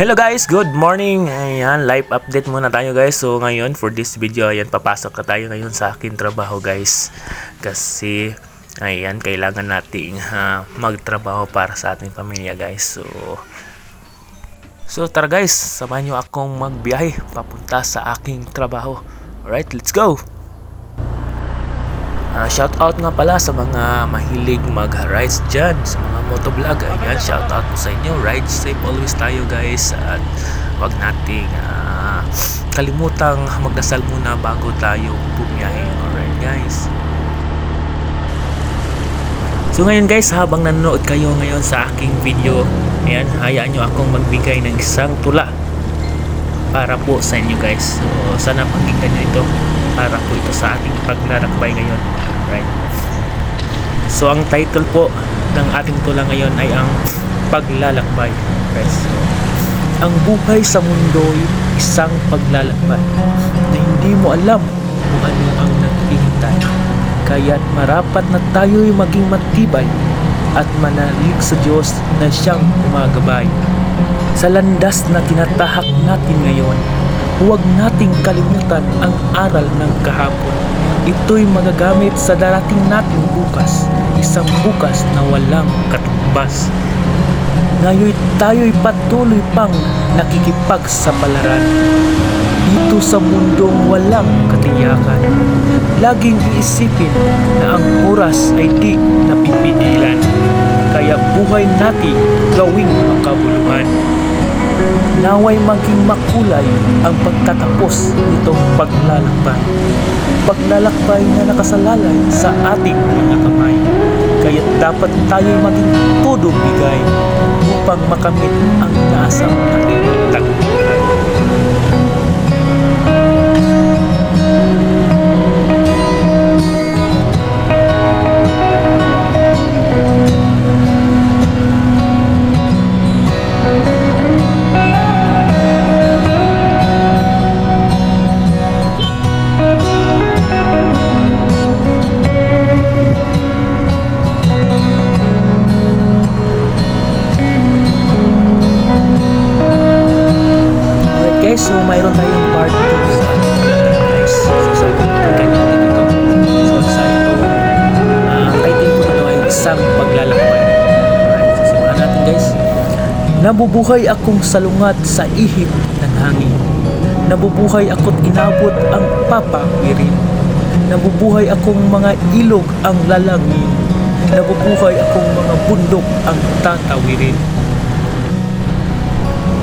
Hello guys, good morning. Ayan, live update muna tayo guys. So ngayon for this video, ayan papasok na tayo ngayon sa akin trabaho guys. Kasi ayan, kailangan nating ah, magtrabaho para sa ating pamilya guys. So So tara guys, samahan niyo akong magbiyahe papunta sa aking trabaho. Alright, let's go. Ah, shout out nga pala sa mga mahilig mag-rides dyan, sa mga motovlog. Ayan, shout out po sa inyo. Ride safe always tayo guys. At wag nating ah, kalimutang magdasal muna bago tayo bumiyahe. Alright guys. So ngayon guys, habang nanonood kayo ngayon sa aking video, ayan, hayaan nyo akong magbigay ng isang tula para po sa inyo guys. So sana pakinggan nyo ito para po ito sa ating paglalakbay ngayon. Right? So ang title po ng ating tula ngayon ay ang paglalakbay. Right? So, ang buhay sa mundo ay isang paglalakbay na hindi mo alam kung ano ang naghihintay. Kaya't marapat na tayo'y maging matibay at manalig sa Diyos na siyang gumagabay. Sa landas na tinatahak natin ngayon, huwag nating kalimutan ang aral ng kahapon. Ito'y magagamit sa darating nating bukas, isang bukas na walang katumbas. Ngayon tayo'y patuloy pang nakikipagsapalaran. Dito sa mundong walang katiyakan, laging iisipin na ang oras ay di napipigilan. Kaya buhay natin gawing makabuluhan. Naway maging makulay ang pagtatapos nitong paglalakbay. Paglalakbay na nakasalalay sa ating mga kamay. Kaya dapat tayo'y maging todo bigay upang makamit ang inaasam natin Nabubuhay akong salungat sa ihip ng hangin. Nabubuhay ako't inabot ang papawirin. Nabubuhay akong mga ilog ang lalangin. Nabubuhay akong mga bundok ang tatawirin.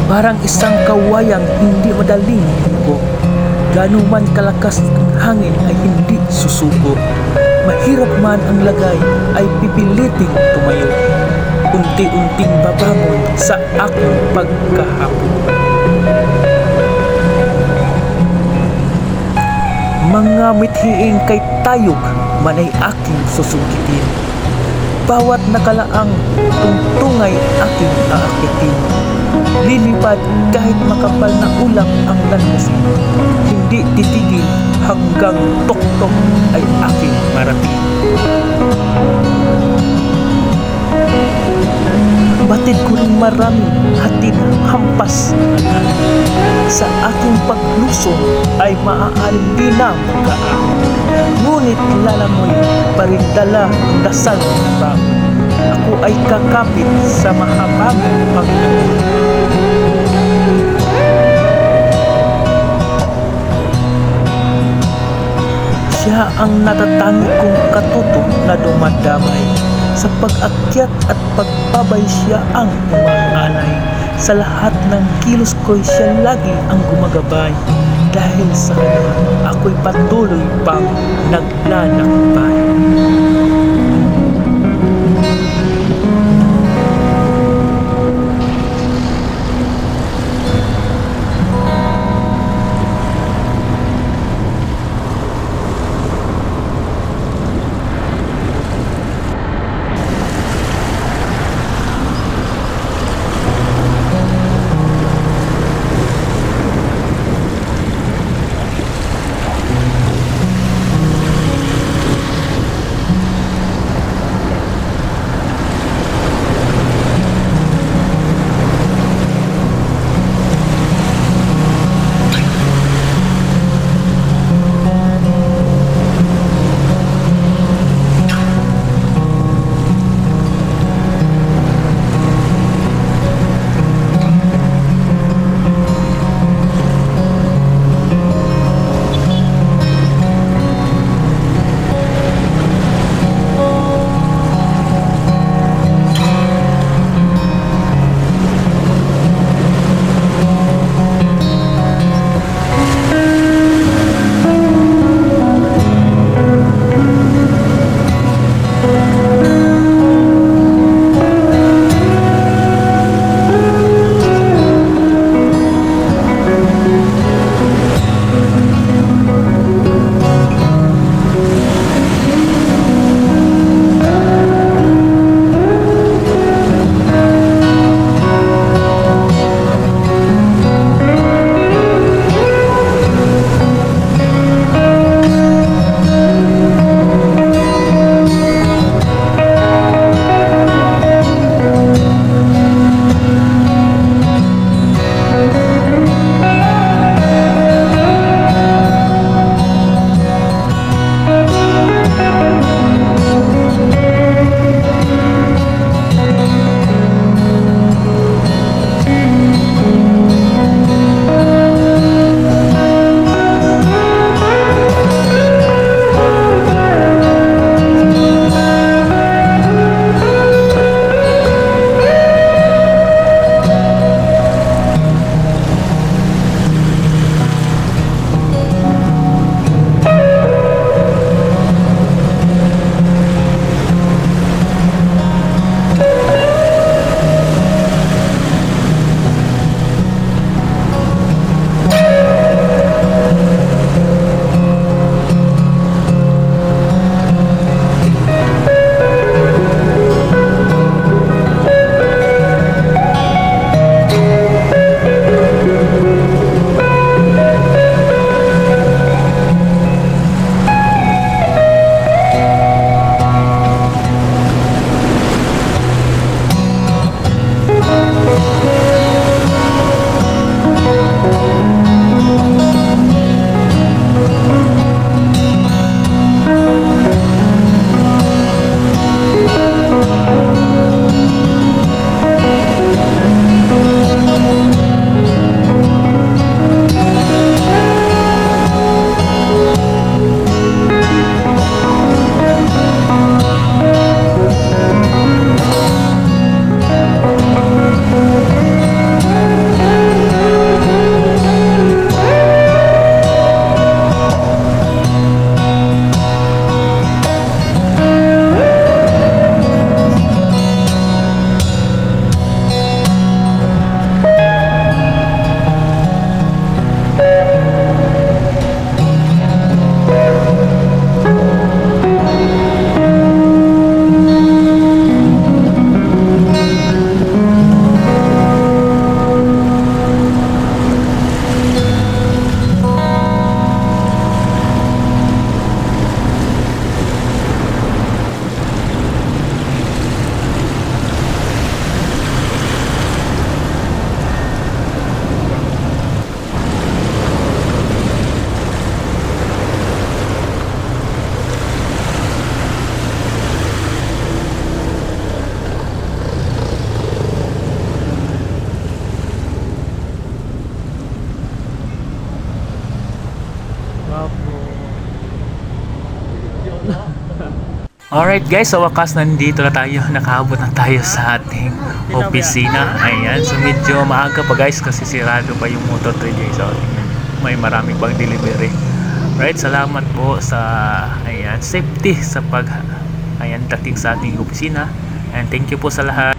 Parang isang kawayang hindi madaling humuko. Gano'n man kalakas ang hangin ay hindi susuko. Mahirap man ang lagay ay pipiliting tumayo. Unti-unting babangon sa aking pagkahapon. Mga mithiing kay tayog manay aking susugitin. Bawat nakalaang tungtungay aking aakitin. Lilipad kahit makapal na ulang ang landasin. Hindi titigil hanggang tok-tok ay aking marating. Batid ko rin maraming hatid hampas sa aking paglusong ay maaaring di na magkaahon. Ngunit lalamoy pa rin dala ang dasal ng bago. Ako ay kakapit sa mahabang Panginoon. Siya ang natatangi kong katuto na dumadamay. Sa pag-akyat at pagbabay siya ang umaanay. Sa lahat ng kilos ko'y siya lagi ang gumagabay. Dahil sa kanya, ako'y patuloy pang naglalakbay. Alright guys, sa wakas nandito na tayo. Nakaabot na tayo sa ating opisina. Ayan, so medyo maaga pa guys kasi sirado pa yung motor guys. So, may marami pang delivery. Right, salamat po sa ayan, safety sa pag ayan dating sa ating opisina. And thank you po sa lahat.